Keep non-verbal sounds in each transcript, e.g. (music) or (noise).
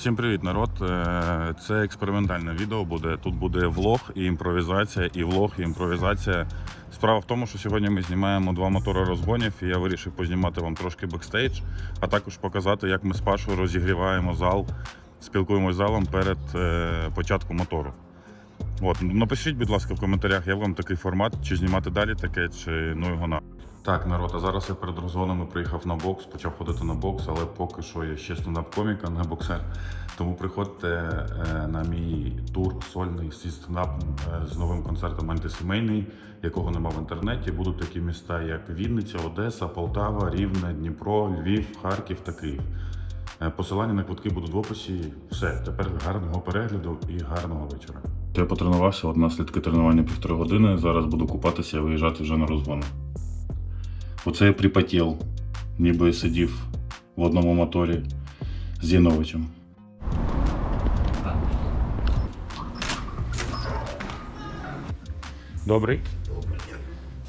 Всім привіт, народ. Е, Це експериментальне відео буде. Тут буде влог і імпровізація, і влог, і імпровізація. Справа в тому, що сьогодні ми знімаємо два мотори розгонів, і я вирішив познімати вам трошки бекстейдж, а також показати, як ми з Пашою розігріваємо зал, спілкуємося з залом перед е, початком мотору. От, напишіть, будь ласка, в коментарях, як вам такий формат, чи знімати далі таке, чи ну його на. Так, народ, а зараз я перед розгонами приїхав на бокс, почав ходити на бокс, але поки що я ще стендап-комік, а не боксер. Тому приходьте е, на мій тур сольний зі стендапом е, з новим концертом антисімейний, якого нема в інтернеті. Будуть такі міста, як Вінниця, Одеса, Полтава, Рівне, Дніпро, Львів, Харків та Київ. Е, Посилання на квитки будуть в описі. Все, тепер гарного перегляду і гарного вечора. Я потренувався, от наслідки тренування півтори години. Зараз буду купатися і виїжджати вже на розгони. Оце я припотів, ніби я сидів в одному моторі з Яновичем. Добрий.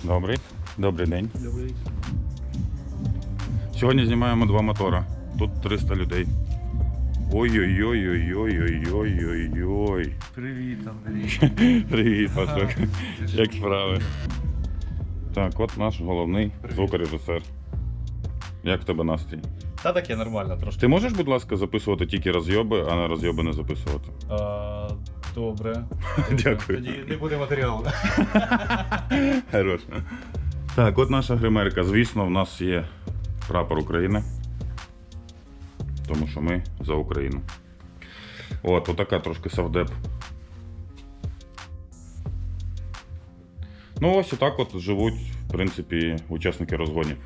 Добрий. Добрий день. Добрий. Сьогодні знімаємо два мотора. Тут 300 людей. Ой-ой-ой-ой-ой-ой-ой-ой. Привіт, Андрій. (laughs) Привіт, Пашок. Як справи? Так, от наш головний звукорежисер. Як в тебе настрій? Та таке нормально трошки. Ти можеш, будь ласка, записувати тільки розйоби, а на розйоби не записувати? А, добре. (laughs) Дякую. Тоді не буде матеріалу. (laughs) Хорош. Так, от наша гримерка. Звісно, в нас є прапор України. Тому що ми за Україну. От, отака трошки савдеп. Ну, ось отак от живуть, в принципі, учасники розгонів.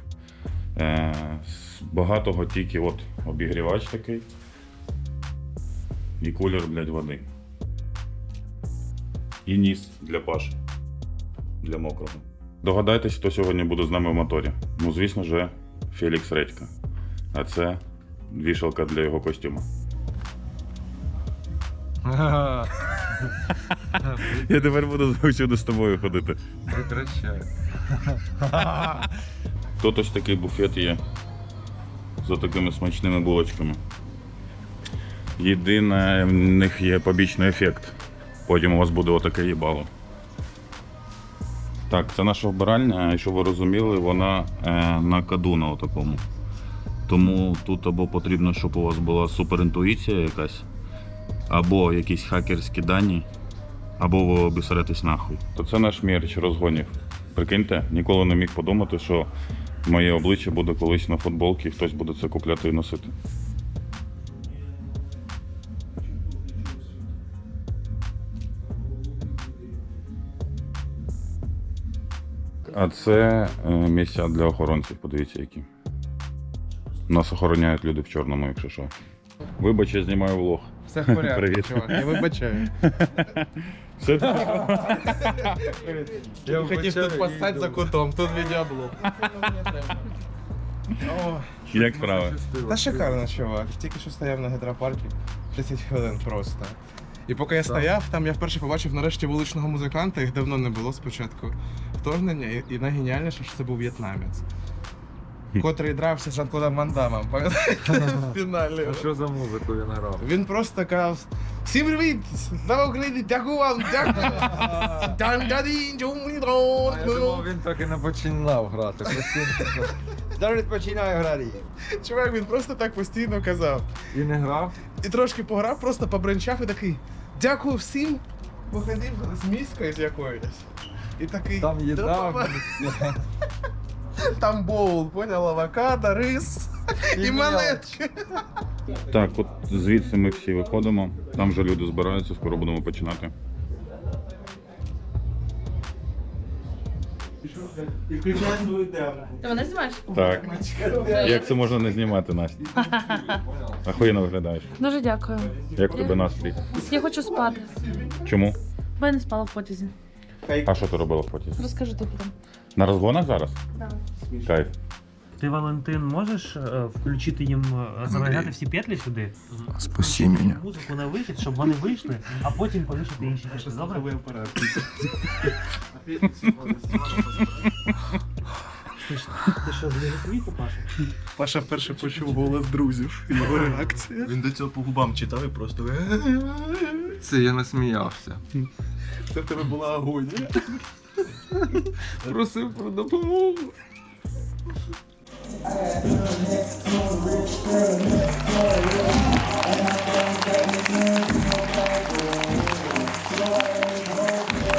Е, з багатого тільки от обігрівач такий. І кулер, блядь, води. І ніс для паші для мокрого. Догадайтесь, хто сьогодні буде з нами в моторі. Ну, звісно ж, Фелікс Редька. А це вішалка для його костюма. (laughs) Я тепер буду завжди з тобою ходити. Прекращай. Тут ось такий буфет є за такими смачними булочками. Єдине, в них є побічний ефект. Потім у вас буде отаке їбало. Так, це наша вбиральня, і щоб ви розуміли, вона е, на каду на отакому. Тому тут або потрібно, щоб у вас була суперінтуїція якась, або якісь хакерські дані, або ви обісеретесь нахуй. То це наш мерч розгонів. Прикиньте, ніколи не міг подумати, що моє обличчя буде колись на футболці, і хтось буде це купляти і носити. А це е, місця для охоронців, подивіться які. Нас охороняють люди в чорному, якщо що. Вибач, я знімаю влог. Все в порядку, Привіт. чувак, я вибачаю. (laughs) Все? (laughs) Я хотів тут постати за кутом, тут відеоблог. Як справа? Та шикарно, чувак. Тільки що стояв на гідропаркі 30 хвилин просто. І поки я стояв, там я вперше побачив нарешті вуличного музиканта, їх давно не було спочатку вторгнення, і, і найгеніальніше, що це був в'єтнамець. Котрий дрався з Жан-Клодом Ван Дамом, пам'ятаєте? В (laughs) фіналі. А що за музику він грав? Він просто казав Всім привіт! Слава Україні! Дякую вам! Дякую! Дан-дан-дін. Я думав, він так і не починав грати. Постійно Зараз починаю грати. Чувак, він просто так постійно казав. і не грав. І трошки пограв, просто побренчав і такий Дякую всім! Походив з міською з якоюсь. І такий. Там «Да, їда. Там боул, понял, авокадо, рис і монетки. Так, от звідси ми всі виходимо. Там вже люди збираються, скоро будемо починати. Ти мене знімаєш? Так. Як це можна не знімати, Настя? (laughs) Ахуєнно виглядаєш. Дуже дякую. Як у тебе настрій? Я хочу спати, Чому? бо я не спала в потязі. А що ти робила в потязі? Розкажу тобі потім. На розгонах зараз? Кайф. Ти, Валентин, можеш е, включити їм е, заваряти всі петлі сюди? Спаси мене. Музику на вихід, щоб вони вийшли, а потім повішати інші петлі. Добре? Ти ти що, зліз? Сміху, Паша. Паша вперше почув голос друзів. Його реакція. Він до цього по губам читав і просто. Це я не сміявся. Це в тебе була агонія. Просив про допомогу.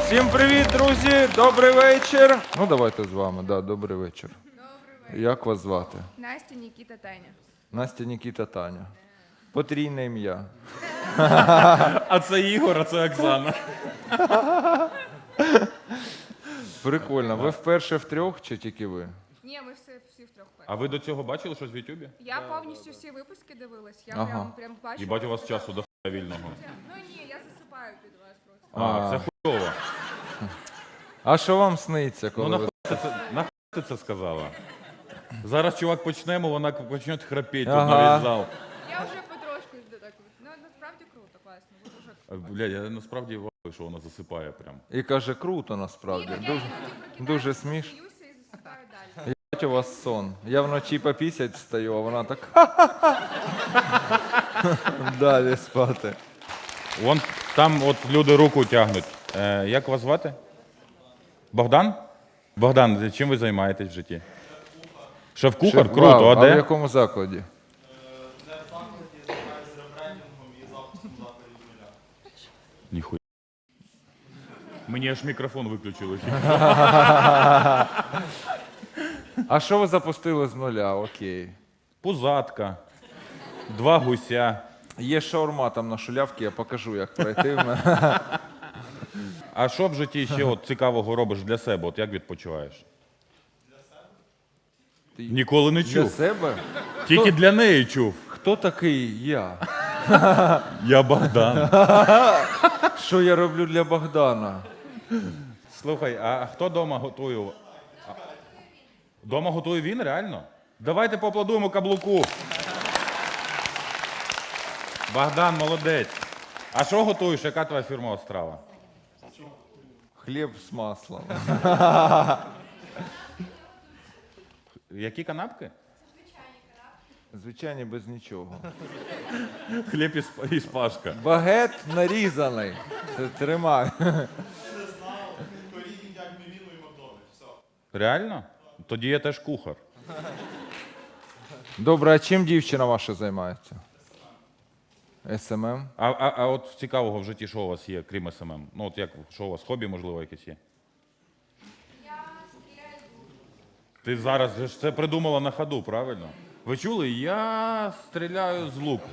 Всім привіт, друзі! Добрий вечір. Ну, давайте з вами, да, добрий вечір. Як вас звати? Настя, Нікіта, Таня. Настя Нікіта Таня. Потрійне ім'я. (laughs) А це Ігор, а це Оксана. Прикольно. Ви вперше втрьох чи тільки ви? Ні, ми всі, всі втрьох. А ви до цього бачили щось в Ютубі? Я повністю всі випуски дивилась. Я Ага. прям, прям бачу. Їбать, у вас часу до хуя вільного. Ну ні, я засипаю під вас просто. А, А. це хуйово. А що вам сниться, Ну коли нахуй ви... ти це, нахуй ти це сказала? Зараз чувак почнемо, вона почне храпіти Ага. на весь зал. Я вже потрошку йду так. Ну насправді круто, класно. Ви дуже Блядь, я насправді вахую, що вона засипає прям. І каже, круто насправді. Ні, ну, я Дуже, дуже сміш. сміюся і засипаю далі. У вас сон. Я вночі по 50 встаю, а вона так. (laughs) Далі спати. Вон там от люди руку тягнуть. Е, як вас звати? Богдан? Богдан, чим ви займаєтесь в житті? Шеф-кухар? Шеф, Круто, вау, а в де? якому закладі? Ніхуя. Мені аж мікрофон виключили. (laughs) А що ви запустили з нуля? Окей. Пузатка, два гуся. Є шаурма там на шулявці, я покажу, як пройти. А що в житті ще от цікавого робиш для себе? От як відпочиваєш? Ніколи не Для чув. себе? Тільки для неї чув. Хто такий я? Я Богдан. Що я роблю для Богдана? Слухай, а хто вдома готує? Дома готує він, реально? Давайте поаплодуємо каблуку. Богдан, молодець. А що готуєш? Яка твоя фірмова страва? Хліб з маслом. Які канапки? Звичайно, без нічого. Хліб із, із пашка. Багет нарізаний. Це тримай. Реально? Тоді я теж кухар. Добре, а чим дівчина ваша займається? СММ? А, а, а от цікавого в житті, що у вас є, крім СММ? Ну, от як, що у вас, хобі, можливо, якесь є? Я стріляю Ти зараз же ж це придумала на ходу, правильно? Ви чули? Я стріляю з луку.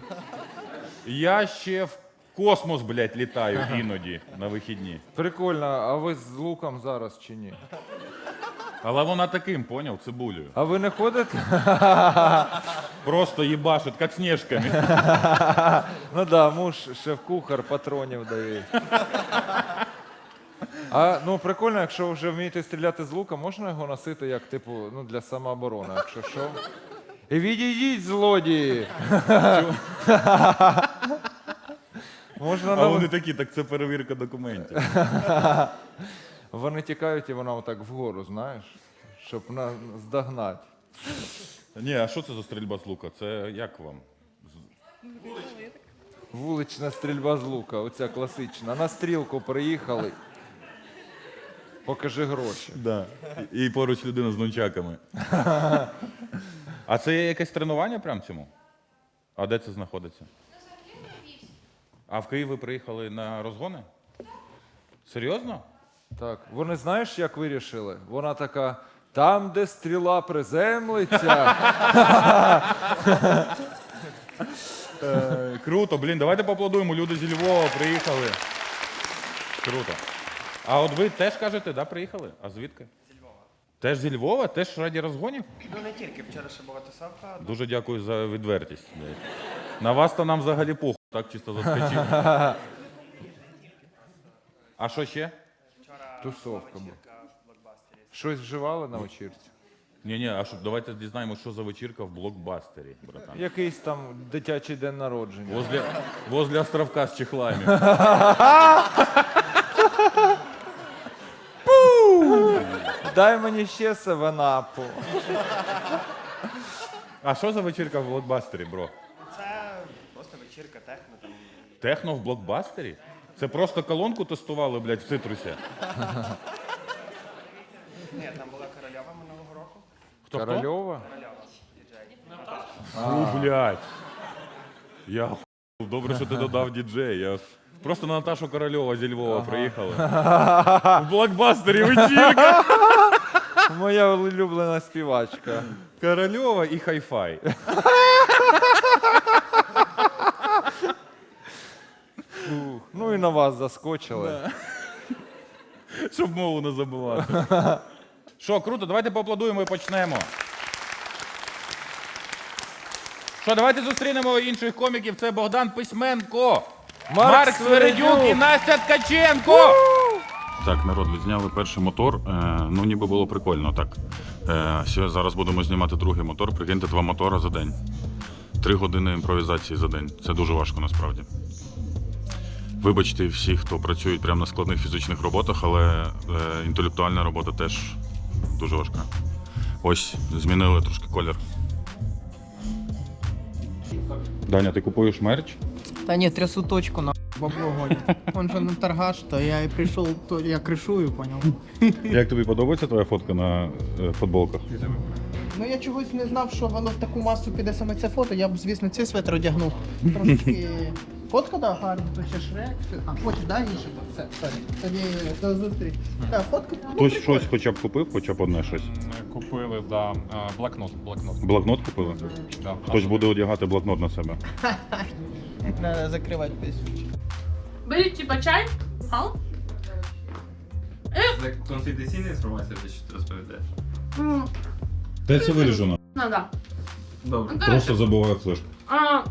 Я ще в космос, блядь, літаю іноді на вихідні. Прикольно, а ви з луком зараз чи ні? Але вона таким, поняв, цибулею. А ви не ходите? Просто їбашить, як сніжками. Ну да, муж шеф-кухар патронів дає. А ну прикольно, якщо вже вмієте стріляти з лука, можна його носити як, типу, ну, для самооборони, якщо що. І відійдіть, злодії! Можна А на... вони такі, так це перевірка документів. Вони тікають і вона отак вгору, знаєш, щоб на... здогнати. Ні, а що це за стрільба з лука? Це як вам? Вулична стрільба з лука, оця класична. На стрілку приїхали. Покажи гроші. Да. І поруч людина з нунчаками. А це є якесь тренування прям цьому? А де це знаходиться? А в Київ ви приїхали на розгони? Серйозно? Так, вони знаєш, як вирішили? Вона така. Там, де стріла приземлиться, Е, Круто, блін, давайте поаплодуємо. Люди зі Львова приїхали. Круто. А от ви теж кажете, да, приїхали? А звідки? Зі Львова. Теж зі Львова? Теж раді розгонів? Ну не тільки, вчора ще була тусовка. Дуже дякую за відвертість. На вас то нам взагалі похуй, так чисто заскочив. (laughs) А що ще? Тусовка була. Щось вживали на вечірці? Ні, ні, а що, давайте дізнаємося, що за вечірка в блокбастері, братан. Якийсь там дитячий день народження. Возле, возле островка з чехлами. Дай мені ще севенапу. А що за вечірка в блокбастері, бро? Це просто вечірка техно там. Техно в блокбастері? Це просто колонку тестували, блядь, в цитрусі. Ні, там була корольова минулого року. Хто хто? Корольова? Фу, блядь. Я охуєв. добре, що ти додав діджей. Я... Просто на Наташу Корольова зі Львова приїхали. В блокбастері вечірка. Моя улюблена співачка. Корольова і хай-фай. Фух. Ну і на вас заскочили. (laughs) Щоб мову не забувати. (laughs) Що, круто, давайте поаплодуємо і почнемо. Що, давайте зустрінемо інших коміків. Це Богдан Письменко, Марк Марк Свередюк і Настя Ткаченко. Так, народ, відзняли перший мотор. Е, ну, ніби було прикольно, так. Е, сьо- зараз будемо знімати другий мотор. Прикиньте, два мотора за день. Три години імпровізації за день. Це дуже важко насправді. Вибачте всі, хто працюють прямо на складних фізичних роботах, але е, інтелектуальна робота теж дуже важка. Ось, змінили трошки колір. Даня, ти купуєш мерч? Та ні, трясу точку на бабло гонять. (laughs) Он же на торгаш, то я і прийшов, то я кришую, поняв. (laughs) Як тобі подобається твоя фотка на е, футболках? Ну я чогось не знав, що воно в таку масу піде саме це фото, я б, звісно, цей светр одягнув. Трошечки. Фотка, да, гарна, то ще шрек. А, хочеш, да, інше? Все, сорі. Тоді до зустрічі. Так, фотка. ну, Хтось щось хоча б купив, хоча б одне щось. Купили, да, е, блокнот, блокнот. Блокнот купили? Да. Хтось буде одягати блокнот на себе. (laughs) Треба закривати писючки. Беріть типа чай. Ау. Це конфіденційна інформація, те, що ти розповідаєш. Та це виріжено. Ну да. Добре. Ну, коротше, забуваю флешку. а,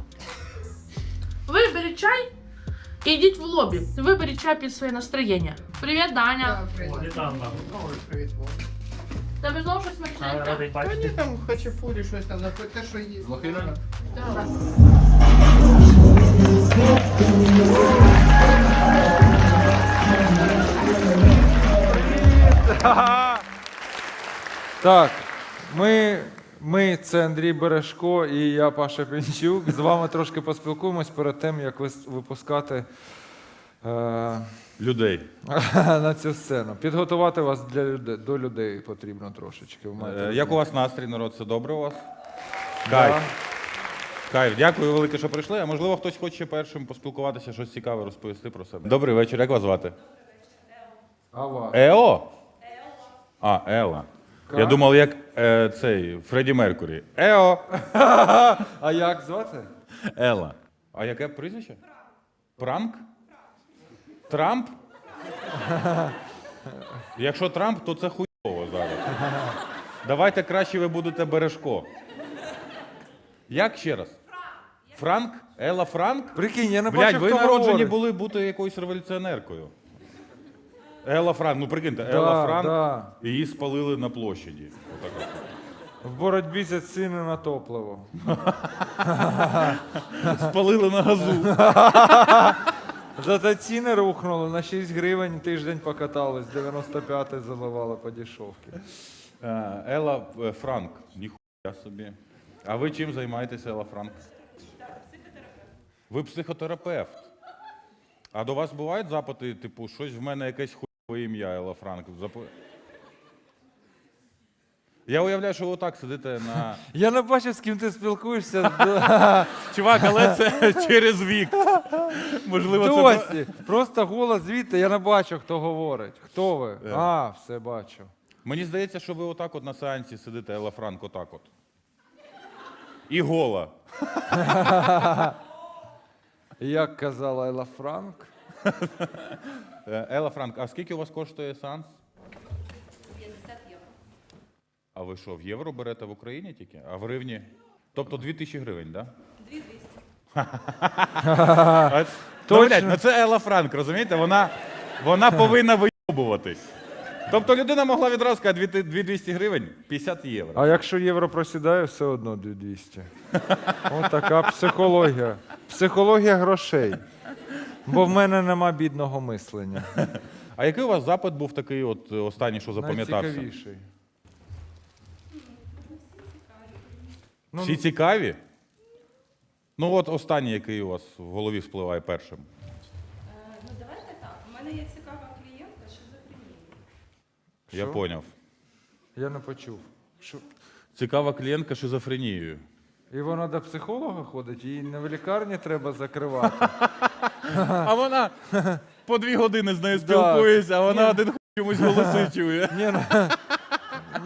беріть чай і йдіть в лобі. Виберіть чай під своє настроєння. Привіт, Даня. Тебе знову щось смачненьке? Та ні, там хачапурі, щось там, наприклад, те, що їсть. Лохина? Так. Так, ми, ми це Андрій Бережко і я Паша Пінчук. З вами трошки поспілкуємось перед тим, як випускати е, Людей. (laughs) на цю сцену. Підготувати вас для людей, до людей потрібно трошечки. ви маєте Е, Як у вас настрій, народ? Все добре у вас? Кайф. Да. Кайф, дякую велике, що прийшли. А можливо, хтось хоче першим поспілкуватися, щось цікаве розповісти про себе. Добрий вечір, як вас звати? А вас? Ео? А, Ела. Я думав, як е, цей Фредді Меркурі. Ео. А як звати? Ела. А яке прізвище? Пранк? Трамп? Якщо Трамп, то це хуйово зараз. Давайте краще ви будете бережко. Як ще раз? Франк? Ела Франк? Прикинь, я не Блядь, бачив, ви хто народжені говорить. були бути якоюсь революціонеркою. Ела Франк, ну прикиньте, Да, Ела Франк, да. її спалили на площаді. Отак. В боротьбі за ціни на топливо. Спалили на газу. Зато ціни рухнули на 6 гривень тиждень покатались, 95 заливали по дешевки. Е, Ела е, Франк. Ніхуя собі. А ви чим займаєтеся, Ела Франк? Ви психотерапевт. А до вас бувають запити, типу, щось в мене якесь хуйове ім'я Ела Франк. Зап- Я уявляю, що ви отак сидите на. (laughs) Я не бачив, з ким ти спілкуєшся. (laughs) Чувак, але це (laughs) через вік. Можливо, це. Досі. Просто голос звідти, я не бачу, хто говорить. Хто ви? Е. А, все бачу. Мені здається, що ви отак от на сеансі сидите, Ела Франк, отак от. І гола. Як казала Елла Франк. Е, Ела Франк, а скільки у вас коштує сеанс? 50 євро. А ви що, в євро берете в Україні тільки? А в гривні? Тобто 2000 гривень, так? Да? 2200. Точно. Ну, блядь, ну це Ела Франк, розумієте? Вона, вона повинна вийобуватись. Тобто людина могла відразу сказати 2200 гривень, 50 євро. А якщо євро просідає, все одно 2200. Ось така психологія. Психологія грошей. Бо в мене нема бідного мислення. (laughs) А який у вас запит був такий, от е, останній, що запам'ятався? Найцікавіший. Ну, Всі цікаві? Ну, от останній, який у вас в голові спливає першим. Ну давайте так. У мене є цікава клієнтка, що за Я Що? поняв. Я не почув. Що? Цікава клієнтка шизофренією. І вона до психолога ходить, її не в лікарні треба закривати. (laughs) (laughs) А вона по дві години з нею спілкується, а вона один хуй чомусь голоси чує. (laughs) Ні, ну,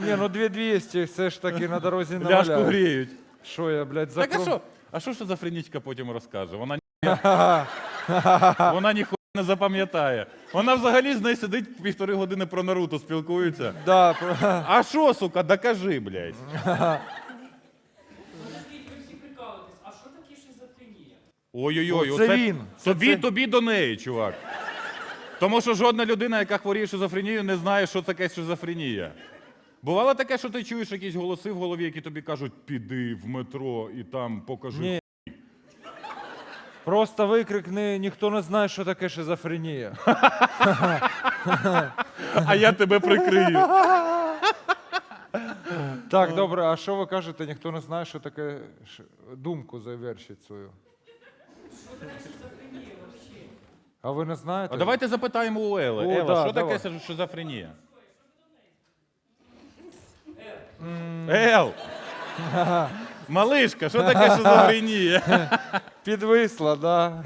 ні, ну 2200 все ж таки на дорозі не Ляшку гріють. Що я, блядь, Так а закру... що? А що шизофренічка потім розкаже? Вона ні- (laughs) Вона ніхуя не запам'ятає. Вона взагалі з нею сидить півтори години про Наруто спілкується. Да, про- А що, сука, докажи, блядь. Ой-ой-ой, О, це він. Це- Тобі, це- тобі до неї, чувак. Тому що жодна людина, яка хворіє шизофренією, не знає, що таке шизофренія. Бувало таке, що ти чуєш якісь голоси в голові, які тобі кажуть, піди в метро і там покажи. Ні. Просто викрикни, ніхто не знає, що таке шизофренія. А я тебе прикрию. Так, добре, а що ви кажете, ніхто не знає, що таке ш- думку завершить свою. А ви не знаєте? А давайте запитаємо у Ели. О, Ела, да, що давай. таке шизофренія? Ел! Малишка, що таке шизофренія? Підвисла, да.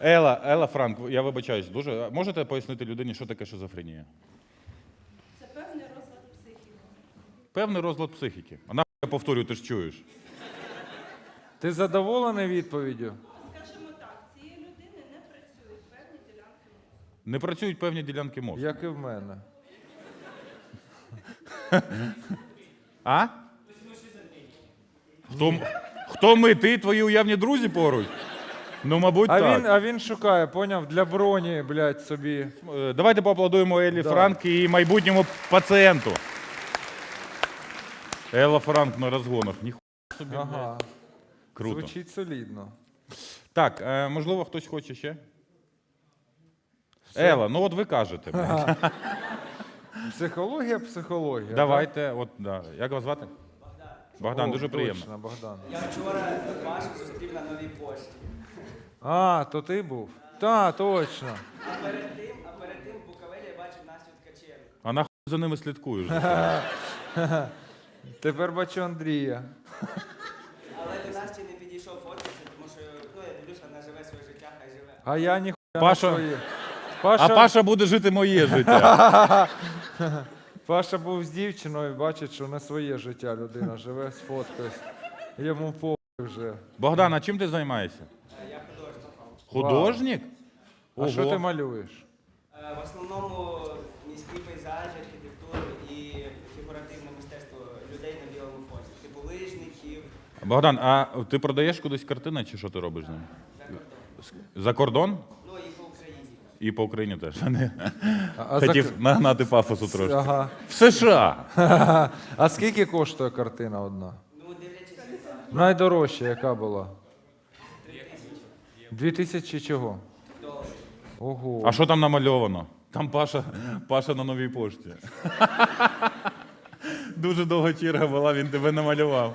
Ела, Ела Франк, я вибачаюсь дуже. Можете пояснити людині, що таке шизофренія? Це певний розлад психіки. Певний розлад психіки. А нахуй я повторюю, ти ж чуєш. Ти задоволений відповіддю? Скажімо так, цієї людини не працюють певні ділянки мозку. Не працюють певні ділянки мозку. Як і в мене. А? Хто, м- хто ми? Ти твої уявні друзі поруч? Ну, мабуть, А так. він, а він шукає, поняв, для броні, блядь, собі. Е, Давайте поаплодуємо Елі Да. Франк і майбутньому пацієнту. Ела Франк на розгонах. Ніхуя собі. блядь. Ага. Круто. Звучить солідно. Так, е, можливо, хтось хоче ще? Ела, ну от ви кажете. Психологія, психологія. Давайте, от, да. як вас звати? да? Богдан, О, дуже приємно. Точно, Богдан. Я вчора Пашу зустрів на новій пошті. А, то ти був? Та, точно. А перед тим, а перед тим в Буковелі я бачив Настю Ткаченко. А нахуй за ними слідкуєш? (laughs) Тепер бачу Андрія. Але до Насті не підійшов фоткатися, тому що ну, я дивлюсь, вона живе своє життя, хай живе. А я ніхуя Паша- не своє. А Паша, Паша буде жити моє життя. (laughs) Паша був з дівчиною, бачить, що не своє життя людина живе, сфоткаюсь. Йому по вже. Богдан, а чим ти займаєшся? Я художник. Художник? А що ти малюєш? Е, В основному міські пейзажі, архітектуру і фігуративне мистецтво людей на білому фоні. Типу лижників, Богдан, а ти продаєш кудись картини, чи що ти робиш з ними? За кордон? ну і по Україні. І по Україні теж. А, (laughs) а за Хотів нагнати пафосу трошки. Ага. В США. (laughs) А скільки коштує картина одна? Ну, дивлячись, Найдорожча, яка була? Дві тисячі чого? Ого. А що там намальовано? Там Паша, Паша на новій пошті. (laughs) Дуже довга черга була, він тебе намалював.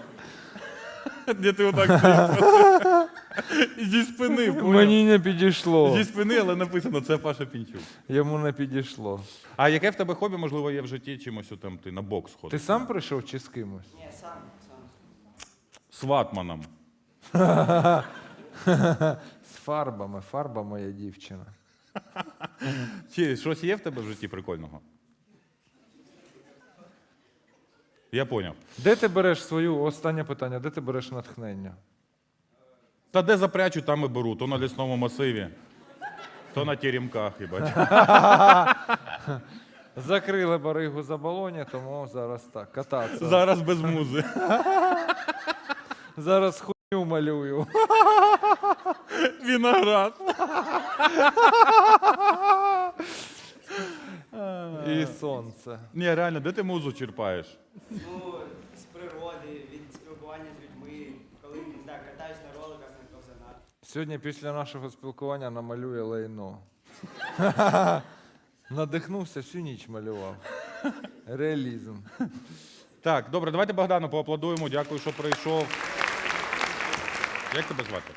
Де ти отак стоїш? Зі спини, поняв? Мені не підійшло. Зі спини, але написано, це Паша Пінчук. Йому не підійшло. А яке в тебе хобі, можливо, є в житті чимось там ти на бокс Ти ходиш? сам прийшов чи з кимось? Ні, сам, сам. З ватманом. З фарбами. Фарба моя дівчина. Чи щось є в тебе в житті прикольного? Я поняв. Де ти береш свою останнє питання? Де ти береш натхнення? Та де запрячу, там і беру. То на лісному масиві, то на теремках, їбать. (laughs) Закрили баригу за балоні, тому зараз так, кататися. Зараз без музи. (laughs) Зараз хуйню малюю. (laughs) Віноград. І сонце. Ні, реально, де ти музу черпаєш? Ну, з природи, від спілкування з людьми, коли не знаю, катаюсь на роликах, на ковзанах. Сьогодні після нашого спілкування намалює лайно. (laughs) Надихнувся, всю ніч малював. Реалізм. Так, добре, давайте Богдану поаплодуємо. Дякую, що прийшов. Як тебе звати?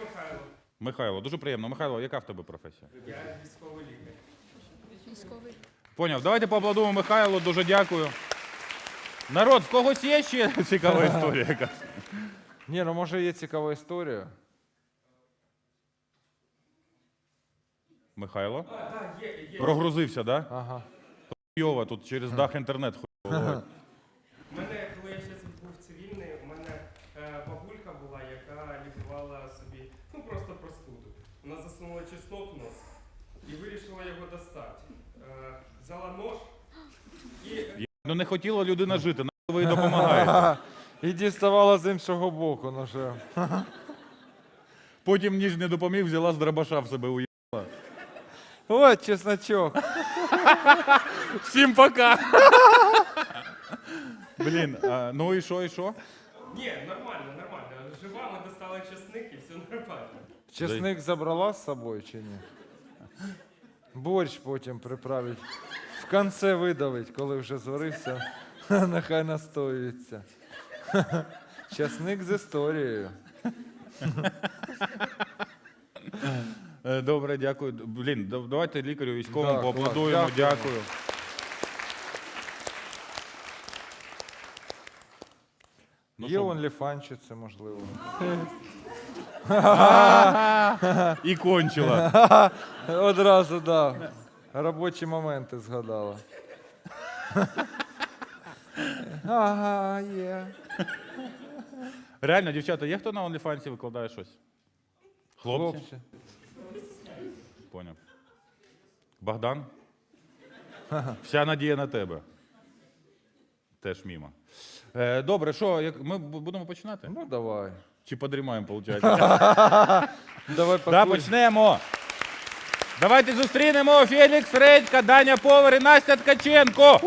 Михайло, Михайло, дуже приємно. Михайло, яка в тебе професія? я військовий лікар. Військовий. Поняв. Давайте поаплодуємо Михайлу, дуже дякую. Народ, в когось є ще (laughs) цікава історія якась? Ні, ну може є цікава історія. Михайло? Прогрузився, так? Да? Ага. Йова, тут через дах інтернет хуйово. У мене, коли я ще був цивільний, у мене е, бабулька була, яка лікувала собі ну просто простуду. Вона засунула чеснок в нос і вирішила його достати. Е, взяла нож Ну не хотіла людина (laughs) жити, на ви їй допомагаєте. (laughs) І діставала з іншого боку ножем. (laughs) Потім ніж не допоміг, взяла з дробаша в себе уїхала. От чесночок. Всім пока! Блін, а, ну і що, і що? ні, нормально, нормально. Жива, ми достали чесник і все нормально. Чесник забрала з собою чи ні? Борщ потім приправить. В конце видавить, коли вже зварився, (laughs) нехай настоюється. (laughs) Чесник з історією. Е, Добре, дякую. Блін, давайте лікарю військовому Да, поаплодуємо. дякуємо. Дякую. Ну Є що? онліфанчиці, можливо. (laughs) І кончила. Одразу, так. Да. Робочі моменти згадала. (laughs) Ага, є. Реально, дівчата, є хто на OnlyFans викладає щось? Хлопці? Хлопці. Поняв. Богдан? Вся надія на тебе. Теж мімо. Е, добре, що, як, ми бу- будемо починати? Ну, давай. Чи подрімаємо, виходить? (laughs) Давай Да, пакуй. почнемо. Давайте зустрінемо Фелікс Редька, Даня Повар і Настя Ткаченко.